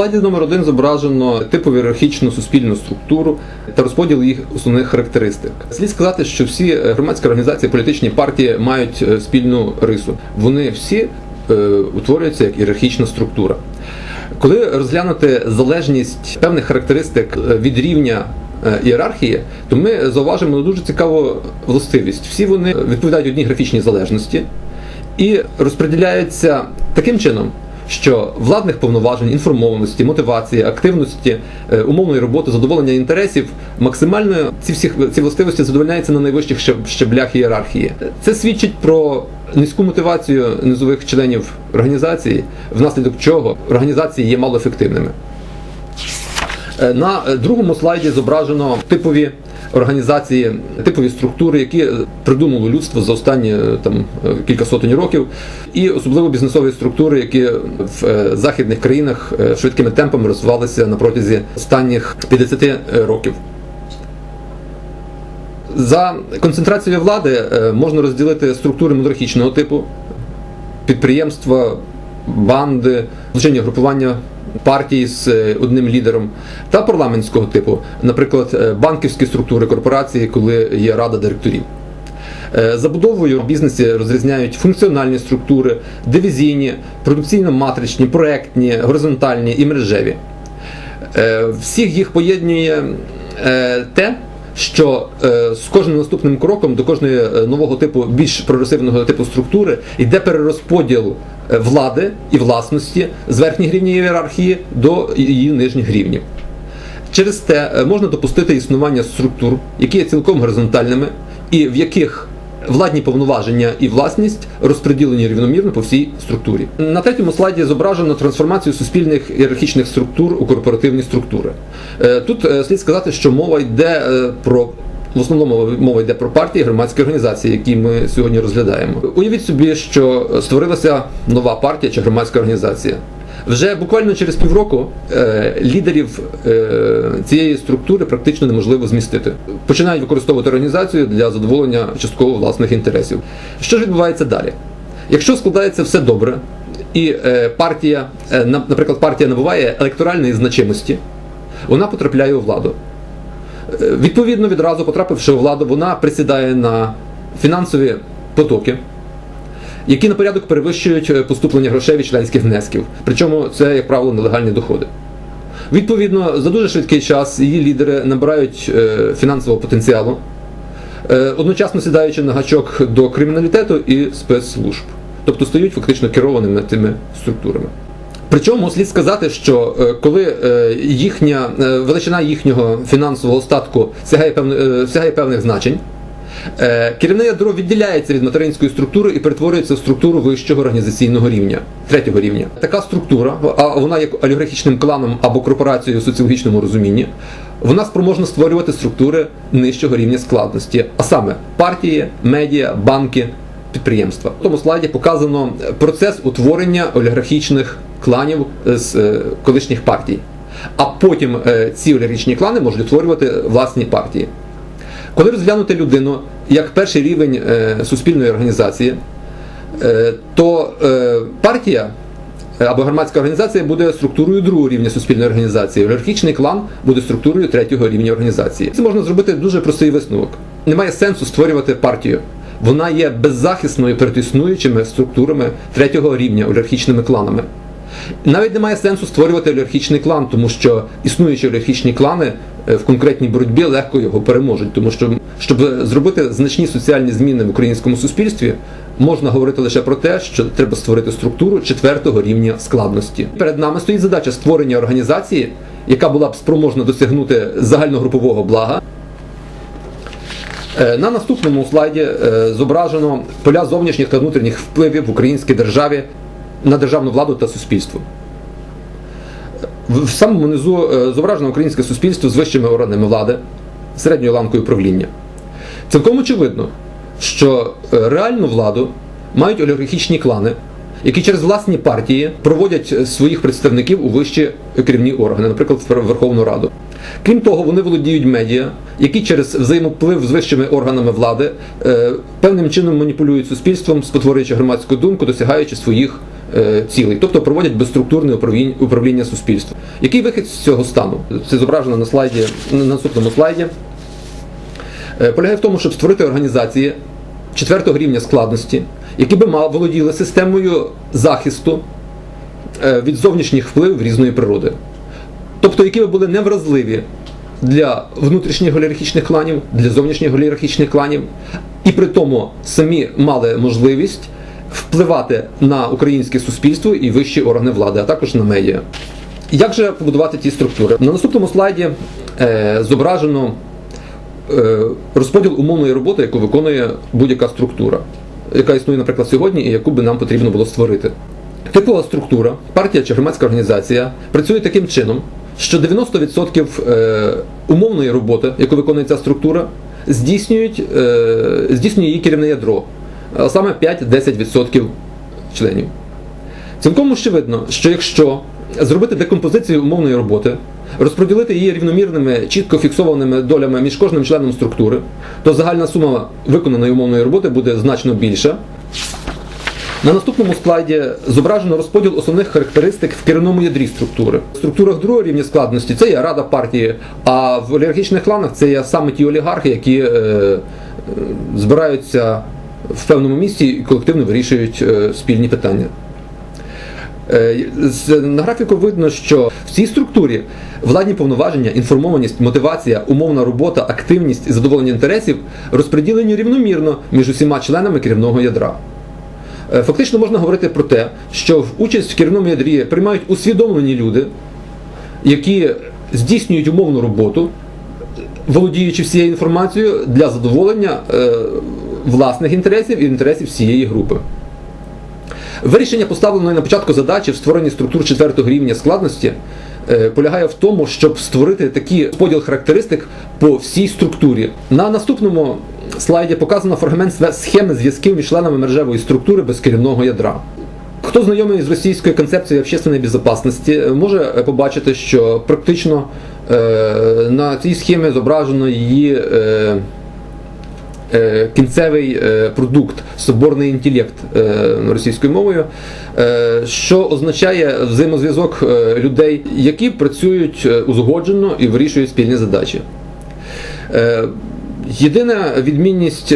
Слайді номер один зображено типову ієрархічну суспільну структуру та розподіл їх основних характеристик. Слід сказати, що всі е, громадські організації, політичні партії мають е, спільну рису. Вони всі е, утворюються як ієрархічна структура. Коли розглянути залежність певних характеристик е, від рівня ієрархії, то ми зауважимо дуже цікаву властивість. Всі вони відповідають одній графічній залежності і розподіляються таким чином, що владних повноважень, інформованості, мотивації, активності, е, умовної роботи, задоволення інтересів максимально ці всі ці властивості задовольняються на найвищих щеблях ієрархії. Це свідчить про низьку мотивацію низових членів організації, внаслідок чого організації є малоефективними. Е, На другому слайді зображено типові організації, типові структури, які придумало людство за останні е, там е, кілька сотень років, і особливо бізнесові структури, які в е, західних країнах швидкими темпами розвивалися на протязі останніх 50 років. За концентрацією влади можна розділити структури монархічного типу, підприємства, банди, злочинні групування партій з е, одним лідером та парламентського типу, наприклад, е, банківські структури корпорації, коли є рада директорів. Е, Забудовою в бізнесі розрізняють функціональні структури, дивізійні, продукційно-матричні, проектні, горизонтальні і мережеві. Всіх їх поєднує те, що е, з кожним наступним кроком до кожної е, нового типу, більш прогресивного типу структури йде перерозподіл е, влади і власності з верхніх рівнів ієрархії до її нижніх рівнів. Через те можна допустити існування структур, які є цілком горизонтальними, і в яких владні повноваження і власність розподілені рівномірно по всій структурі. На третьому слайді зображено трансформацію суспільних ієрархічних структур у корпоративні структури. Е, Тут е, слід сказати, що мова йде е, про. В основному мова йде про партії, громадські організації, які ми сьогодні розглядаємо. Уявіть собі, що створилася нова партія чи громадська організація. Вже буквально через півроку е, лідерів е, цієї структури практично неможливо змістити. Починають використовувати організацію для задоволення частково власних інтересів. Що ж відбувається далі? Якщо складається все добре, і е, партія, наприклад, партія набуває електоральної значимості, вона потрапляє у владу. Відповідно, відразу потрапивши у владу, вона присідає на фінансові потоки, які на порядок перевищують е, поступлення грошей від членських внесків. Причому це, як правило, нелегальні доходи. Відповідно, за дуже швидкий час її лідери набирають е, фінансового потенціалу, е, одночасно сідаючи на гачок до криміналітету і спецслужб, тобто стають фактично керованими тими структурами. Причому слід сказати, що коли їхня величина їхнього фінансового остатку сягає певних, сягає певних значень, керівне ядро відділяється від материнської структури і перетворюється в структуру вищого організаційного рівня, третього рівня. Така структура, а вона є олігархічним кланом або корпорацією в соціологічному розумінні, вона спроможна створювати структури нижчого рівня складності, а саме партії, медіа, банки, підприємства. В тому слайді показано процес утворення олігархічних кланів з е, колишніх партій. А потім е, ці олігархічні клани можуть утворювати власні партії. Коли розглянути людину як перший рівень е, суспільної організації, е, то е, партія або громадська організація буде структурою другого рівня суспільної організації. Олігархічний клан буде структурою третього рівня організації. Це можна зробити дуже простий висновок. Немає сенсу створювати партію. Вона є беззахисною перед існуючими структурами третього рівня олігархічними кланами. Навіть немає сенсу створювати олігархічний клан, тому що існуючі олігархічні клани в конкретній боротьбі легко його переможуть. Тому що, щоб зробити значні соціальні зміни в українському суспільстві, можна говорити лише про те, що треба створити структуру четвертого рівня складності. Перед нами стоїть задача створення організації, яка була б спроможна досягнути загальногрупового блага. Е, На наступному слайді е, зображено поля зовнішніх та внутрішніх впливів в українській державі на державну владу та суспільство. В самому низу е, зображено українське суспільство з вищими органами влади, середньою ланкою правління. Цілком очевидно, що е, реальну владу мають олігархічні клани, які через власні партії проводять е, своїх представників у вищі керівні органи, наприклад, Верховну Раду. Крім того, вони володіють медіа, які через взаємоплив з вищими органами влади певним чином маніпулюють суспільством, спотворюючи громадську думку, досягаючи своїх е, цілей, тобто проводять безструктурне управління, суспільством. Який вихід з цього стану? Це зображено на слайді на наступному слайді. Е, полягає в тому, щоб створити організації четвертого рівня складності, які би мав- володіли системою захисту е, від зовнішніх впливів різної природи. Тобто, які би були невразливі для внутрішніх олігархічних кланів, для зовнішніх олігархічних кланів, і при тому самі мали можливість впливати на українське суспільство і вищі органи влади, а також на медіа. Як же побудувати ті структури? На наступному слайді е, зображено е, розподіл умовної роботи, яку виконує будь-яка структура, яка існує, наприклад, сьогодні, і яку би нам потрібно було створити. Типова структура, партія чи громадська організація працює таким чином, що 90% е, умовної роботи, яку виконує ця структура, здійснюють, е, здійснює її керівне ядро, саме 5-10% членів. Цілком очевидно, що якщо зробити декомпозицію умовної роботи, розподілити її рівномірними, чітко фіксованими долями між кожним членом структури, то загальна сума виконаної умовної роботи буде значно більша. На наступному слайді зображено розподіл основних характеристик в керівному ядрі структури. В структурах другого рівня складності це є рада партії, а в олігархічних кланах це є саме ті олігархи, які е, е, збираються в певному місці колективно вирішують е, спільні питання. Е, На графіку видно, що в цій структурі владні повноваження, інформованість, мотивація, умовна робота, активність і задоволення інтересів розподілені рівномірно між усіма членами керівного ядра. Е, Фактично можна говорити про те, що в участь в керівному ядрі приймають усвідомлені люди, які здійснюють умовну роботу, володіючи всією інформацією для задоволення власних інтересів і інтересів всієї групи. Вирішення поставленої на початку задачі в створенні структур четвертого рівня складності е, полягає в тому, щоб створити такий поділ характеристик по всій структурі. На наступному слайді показано фрагмент схеми зв'язків між членами мережевої структури без керівного ядра. Хто знайомий з російською концепцією общественної безпечності, е, може побачити, що практично е, на цій схемі зображено її. Е, кінцевий е, продукт, соборний інтелект е, російською мовою, що означає взаємозв'язок людей, які працюють узгоджено і вирішують спільні задачі. Єдина відмінність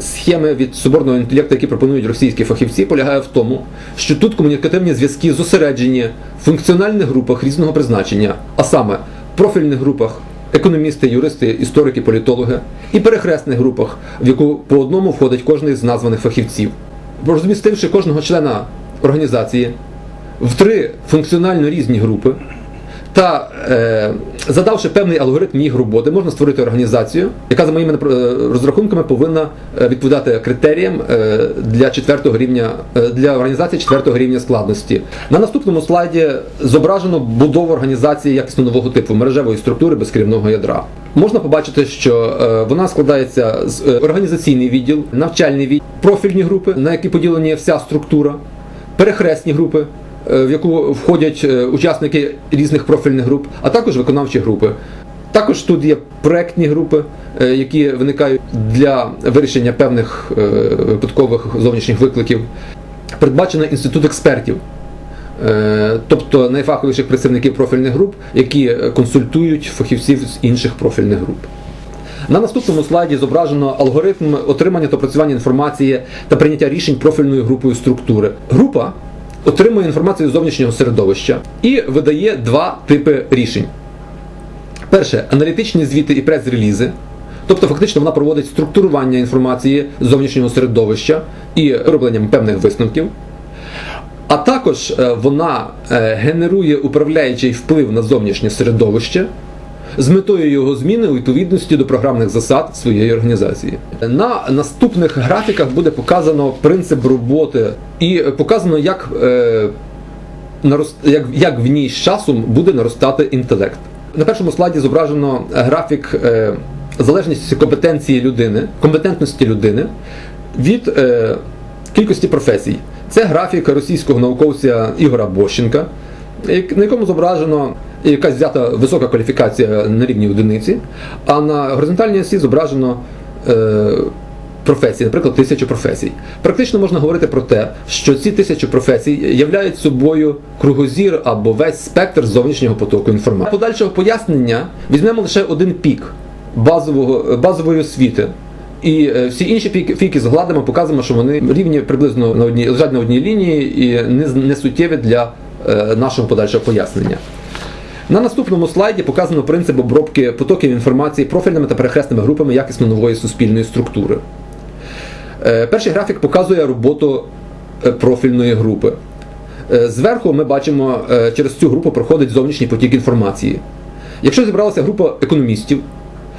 схеми від соборного інтелекту, які пропонують російські фахівці, полягає в тому, що тут комунікативні зв'язки зосереджені в функціональних групах різного призначення, а саме профільних групах економісти, юристи, історики, політологи, і перехресних групах, в яку по одному входить кожен з названих фахівців. Розмістивши кожного члена організації в три функціонально різні групи, та е, задавши певний алгоритм їх роботи, можна створити організацію, яка за моїми е, розрахунками повинна е, відповідати критеріям е, для четвертого рівня для організації четвертого рівня складності. На наступному слайді зображено будову організації якісно нового типу мережевої структури без керівного ядра. Можна побачити, що вона складається з організаційний відділ, навчальний відділ, профільні групи, на які поділені вся структура, перехресні групи, в яку входять е, учасники різних профільних груп, а також виконавчі групи. Також тут є проектні групи, е, які виникають для вирішення певних е, випадкових зовнішніх викликів. Передбачено інститут експертів, е, тобто найфаховіших представників профільних груп, які е, консультують фахівців з інших профільних груп. На наступному слайді зображено алгоритм отримання та опрацювання інформації та прийняття рішень профільною групою структури. Група отримує інформацію з зовнішнього середовища і видає два типи рішень. Перше аналітичні звіти і прес-релізи. Тобто, фактично, вона проводить структурування інформації з зовнішнього середовища і робленням певних висновків. А також е, вона е, генерує управляючий вплив на зовнішнє середовище з метою його зміни у відповідності до програмних засад своєї організації. На наступних графіках буде показано принцип роботи і показано, як, е, як, як в ній з часом буде наростати інтелект. На першому слайді зображено графік е, залежності компетенції людини, компетентності людини від е, кількості професій. Це графік російського науковця Ігора Бощенка, на якому зображено якась взята висока кваліфікація на рівні одиниці, а на горизонтальній осі зображено е, професій, наприклад, тисячу професій. Практично можна говорити про те, що ці тисячі професій являють собою кругозір або весь спектр зовнішнього потоку інформації. Подальшого пояснення візьмемо лише один пік базового, базової освіти. І е, всі інші фіки, згладимо, показуємо, що вони рівні приблизно на одній лежать на одній лінії і не, не суттєві для е, нашого подальшого пояснення. На наступному слайді показано принцип обробки потоків інформації профільними та перехресними групами якісно нової суспільної структури. Е, Перший графік показує роботу е, профільної групи. Е, Зверху ми бачимо, е, через цю групу проходить зовнішній потік інформації. Якщо зібралася група економістів,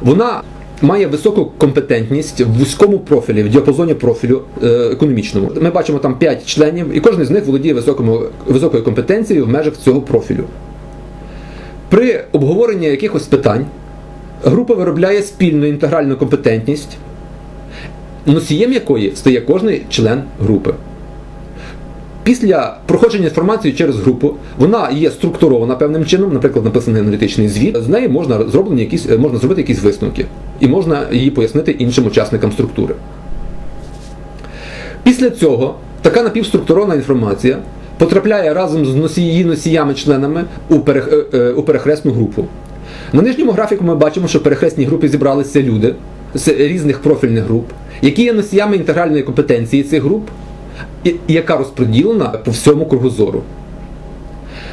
вона має високу компетентність в вузькому профілі, в діапазоні профілю е, економічному. Ми бачимо там 5 членів, і кожен з них володіє високому, високою компетенцією в межах цього профілю. При обговоренні якихось питань група виробляє спільну інтегральну компетентність, носієм якої стає кожний член групи. Після проходження інформації через групу вона є структурована певним чином, наприклад, написаний аналітичний звіт. З неї можна зроблені якісь е, можна зробити якісь висновки, і можна її пояснити іншим учасникам структури. Після цього така напівструктурована інформація потрапляє разом з носі- її носіями-членами у, перех- е, е, у перехресну групу. На нижньому графіку ми бачимо, що в перехресній групі зібралися люди з різних профільних груп, які є носіями інтегральної компетенції цих груп, яка розподілена по всьому кругозору.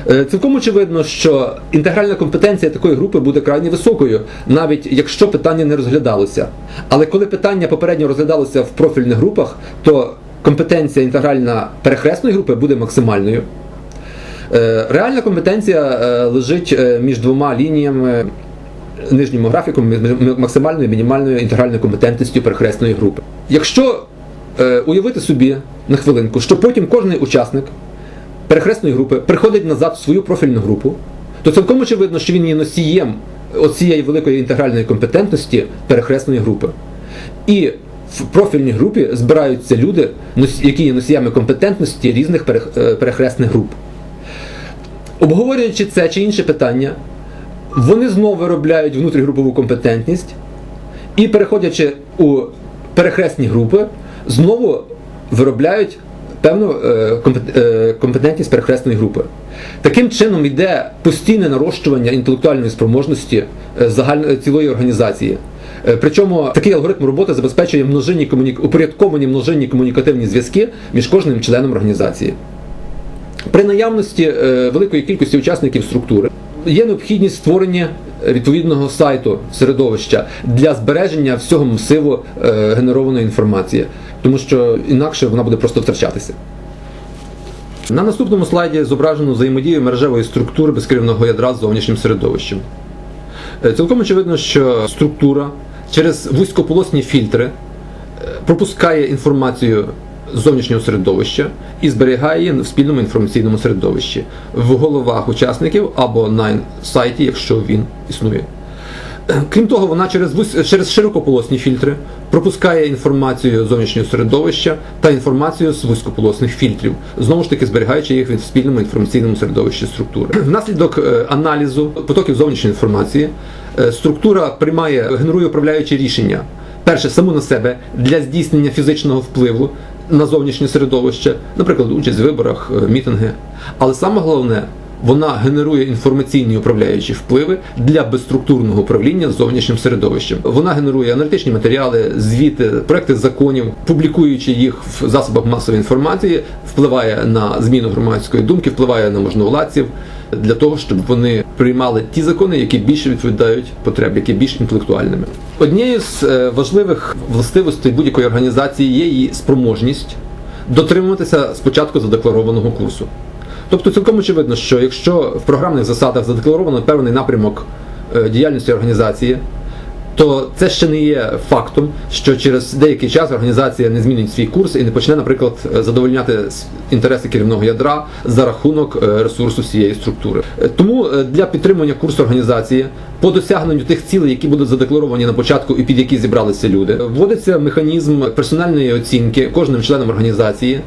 Е, Цілком очевидно, що інтегральна компетенція такої групи буде крайне високою, навіть якщо питання не розглядалося. Але коли питання попередньо розглядалося в профільних групах, то компетенція інтегральна перехресної групи буде максимальною. Е, Реальна компетенція е, лежить між двома лініями нижньому графіку максимальною і мінімальною інтегральною компетентністю перехресної групи. Якщо уявити собі на хвилинку, що потім кожен учасник перехресної групи приходить назад в свою профільну групу, то цілком очевидно, що він є носієм оцієї великої інтегральної компетентності перехресної групи. І в профільній групі збираються люди, які є носіями компетентності різних е, перехресних груп. Обговорюючи це чи інше питання, вони знову виробляють внутрігрупову компетентність і, переходячи у перехресні групи, знову виробляють певну е, е, компетентність перехресної групи. Таким чином йде постійне нарощування інтелектуальної спроможності е, цілої організації. Причому такий алгоритм роботи забезпечує множинні комуні... упорядковані множинні комунікативні зв'язки між кожним членом організації. При наявності великої кількості учасників структури є необхідність створення відповідного сайту середовища для збереження всього масиву е, генерованої інформації, тому що інакше вона буде просто втрачатися. На наступному слайді зображено взаємодію мережевої структури безкерівного ядра з зовнішнім середовищем. Е, Цілком очевидно, що структура через вузькополосні фільтри е, пропускає інформацію зовнішнього середовища і зберігає її в спільному інформаційному середовищі в головах учасників або на сайті, якщо він існує. Крім того, вона через, через широкополосні фільтри пропускає інформацію зовнішнього середовища та інформацію з вузькополосних фільтрів, знову ж таки зберігаючи їх в спільному інформаційному середовищі структури. Внаслідок е, аналізу потоків зовнішньої інформації е, структура приймає, генерує управляючі рішення. Перше, саму на себе для здійснення фізичного впливу на зовнішнє середовище, наприклад, участь в виборах, е, мітинги. Але саме головне, вона генерує інформаційні управляючі впливи для безструктурного управління зовнішнім середовищем. Вона генерує аналітичні матеріали, звіти, проекти законів, публікуючи їх в засобах масової інформації, впливає на зміну громадської думки, впливає на можновладців для того, щоб вони приймали ті закони, які більше відповідають потреб, які більш інтелектуальними. Однією з е, важливих властивостей будь-якої організації є її спроможність дотримуватися спочатку задекларованого курсу. Тобто цілком очевидно, що якщо в програмних засадах задекларовано певний напрямок е, діяльності організації, то це ще не є фактом, що через деякий час організація не змінить свій курс і не почне, наприклад, е, задовольняти інтереси керівного ядра за рахунок е, ресурсу всієї структури. Е, Тому для підтримання курсу організації по досягненню тих цілей, які будуть задекларовані на початку і під які зібралися люди, вводиться механізм персональної оцінки кожним членом організації